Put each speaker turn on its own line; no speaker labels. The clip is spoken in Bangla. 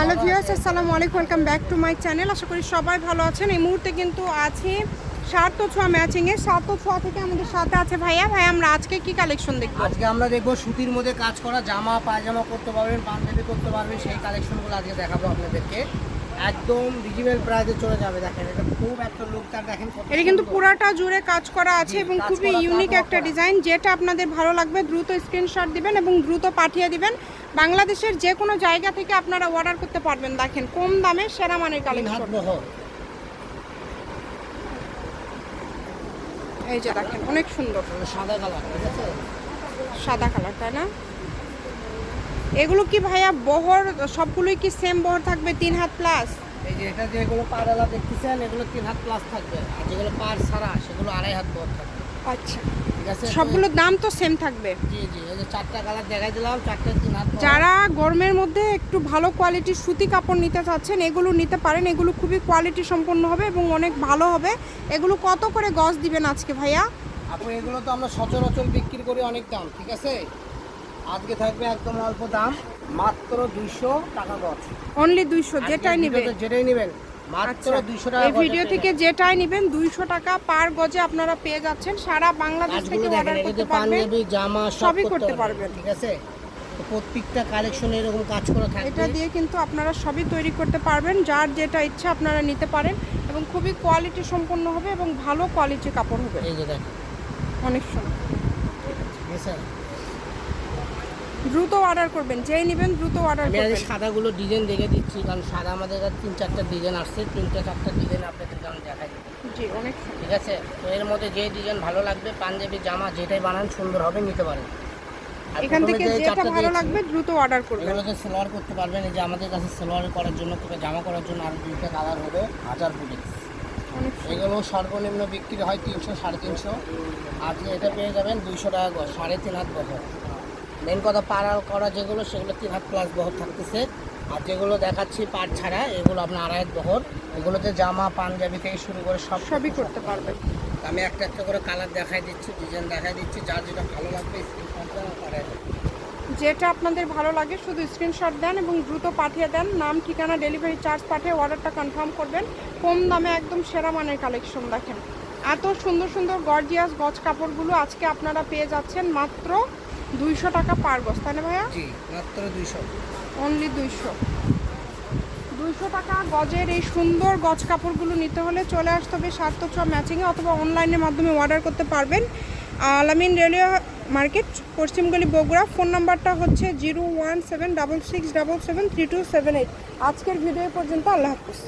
হ্যালো ভিউয়ার্স, আসসালামু আলাইকুম, welcome back to my channel. আশা করি সবাই ভালো আছেন। এই মুহূর্তে কিন্তু আছি সার্থ ছোঁয়া ম্যাচিংয়ে। সার্থ ছোঁয়া থেকে আমাদের সাথে আছে ভাইয়া। ভাই আমরা আজকে কি কালেকশন দেখব?
আজকে আমরা দেখব সুতির মধ্যে কাজ করা জামা, পায়জামা করতে পারবেন পাঞ্জাবি করতে পারবেন, সেই কালেকশনগুলো আজকে দেখাবো আপনাদেরকে। একদম রিজনেবল প্রাইসে চলে যাবে দেখেন এটা খুব একটা লোক তার দেখেন
এটা কিন্তু। পুরাটা জুড়ে কাজ করা আছে এবং খুবই ইউনিক একটা ডিজাইন যেটা আপনাদের ভালো লাগবে দ্রুত স্ক্রিনশট দিবেন এবং দ্রুত পাঠিয়ে দিবেন। বাংলাদেশের যে কোনো জায়গা থেকে আপনারা অর্ডার করতে পারবেন। দেখেন কম দামে সেরা মানের কালেকশন। এই যে দেখেন অনেক সুন্দর।
সাদা কালার
সাদা কালার তাই না? এগুলো কি ভাইয়া বহর? সবগুলোই কি সেম বহর থাকবে তিন হাত প্লাস
এই যে এটা যেগুলো পাড়ালা দেখতেছেন এগুলো তিন হাত প্লাস থাকবে। আর যেগুলো পার ছাড়া সেগুলো আড়াই হাত বহর থাকবে।
আচ্ছা। সবগুলোর দাম তো সেম থাকবে।
জি জি এই যে চারটা কালার দেখাই দিলাম চারটে তিন হাত
যারা গরমের মধ্যে একটু ভালো কোয়ালিটির সুতি কাপড় নিতে চাচ্ছেন এগুলো নিতে পারেন। এগুলো খুবই কোয়ালিটি সম্পন্ন হবে এবং অনেক ভালো হবে। এগুলো কত করে গজ দিবেন আজকে ভাইয়া?
আপু এগুলো তো আমরা সচরাচর বিক্রি করি অনেক দাম ঠিক আছে? আজকে থাকবে একদম অল্প দাম মাত্র দুইশো টাকা গজ।
অনলি দুইশো যেটাই নেবেন।
যেটাই নেবেন মাত্র
আচ্ছা
দুইশো টাকা
এই ভিডিও থেকে যেটাই নেবেন দুইশো টাকা পার গজে আপনারা পেয়ে যাচ্ছেন। সারা বাংলাদেশ থেকে অর্ডার করতে পারবেন
জামা
সবই করতে পারবেন।
ঠিক আছে? প্রত্যেকটা কালেকশনে এরকম কাজ করা থাকবে।
এটা দিয়ে কিন্তু আপনারা সবই তৈরি করতে পারবেন যার যেটা ইচ্ছা আপনারা নিতে পারেন এবং খুবই কোয়ালিটি সম্পন্ন হবে এবং ভালো কোয়ালিটি কাপড় হবে।
এই যে দেখেন।
অনেক সুন্দর।
ঠিক আছে?
দ্রুত অর্ডার করবেন যেই নেবেন দ্রুত অর্ডার করবেন।
সাদাগুলো ডিজাইন দেখে দিচ্ছি কারণ সাদা আমাদের কাছে তিন চারটা ডিজাইন আসছে তিনটা চারটা ডিজাইন আপনাদেরকে আমি দেখাই
জি অনেক
ঠিক আছে? তো এর মধ্যে যে ডিজাইন ভালো লাগবে পাঞ্জাবি জামা যেটাই বানান সুন্দর হবে নিতে পারেন।
এখান থেকে যেটা ভালো লাগবে দ্রুত অর্ডার করবেন।
এগুলোকে সেলোয়ার করতে পারবেন এই যে আমাদের কাছে সেলোয়ার করার জন্য থেকে জামা করার জন্য আরও দুইটা কালার হবে হাজার ফুটে এগুলো সর্বনিম্ন বিক্রি হয় তিনশো সাড়ে তিনশো। আজকে এটা পেয়ে যাবেন দুইশো টাকা সাড়ে তিন হাত বহর। মেন কথা পাড়াল করা যেগুলো সেগুলো তিন হাত প্লাস বহর থাকতেছে। আর যেগুলো দেখাচ্ছি পাট ছাড়া এগুলো আপনার আড়াই হাত বহর। এগুলোতে জামা পাঞ্জাবি থেকে শুরু করে সব
সবই করতে পারবেন।
আমি একটা একটা করে কালার দেখাই দিচ্ছি ডিজাইন দেখাই দিচ্ছি যার যেটা ভালো লাগবে
যেটা আপনাদের ভালো লাগে শুধু স্ক্রিনশট দেন এবং দ্রুত পাঠিয়ে দেন। নাম ঠিকানা ডেলিভারি চার্জ পাঠিয়ে অর্ডারটা কনফার্ম করবেন। কম দামে একদম সেরা মানের কালেকশন দেখেন। এত সুন্দর সুন্দর গর্জিয়াস গজ কাপড়গুলো আজকে আপনারা পেয়ে যাচ্ছেন মাত্র দুইশো টাকা পার তাই না ভাইয়া?
জি মাত্র দুইশো।
অনলি দুইশো। দুইশো টাকা গজের এই সুন্দর গজ কাপড়গুলো নিতে হলে চলে আসতে হবে সার্থক ম্যাচিংয়ে অথবা অনলাইনের মাধ্যমে অর্ডার করতে পারবেন। আলামিন রেলওয়ে মার্কেট পশ্চিমগলি বগুড়া ফোন নাম্বারটা হচ্ছে zero one seven double six double seven three two seven eight আজকের ভিডিও পর্যন্ত আল্লাহ হাফিজ।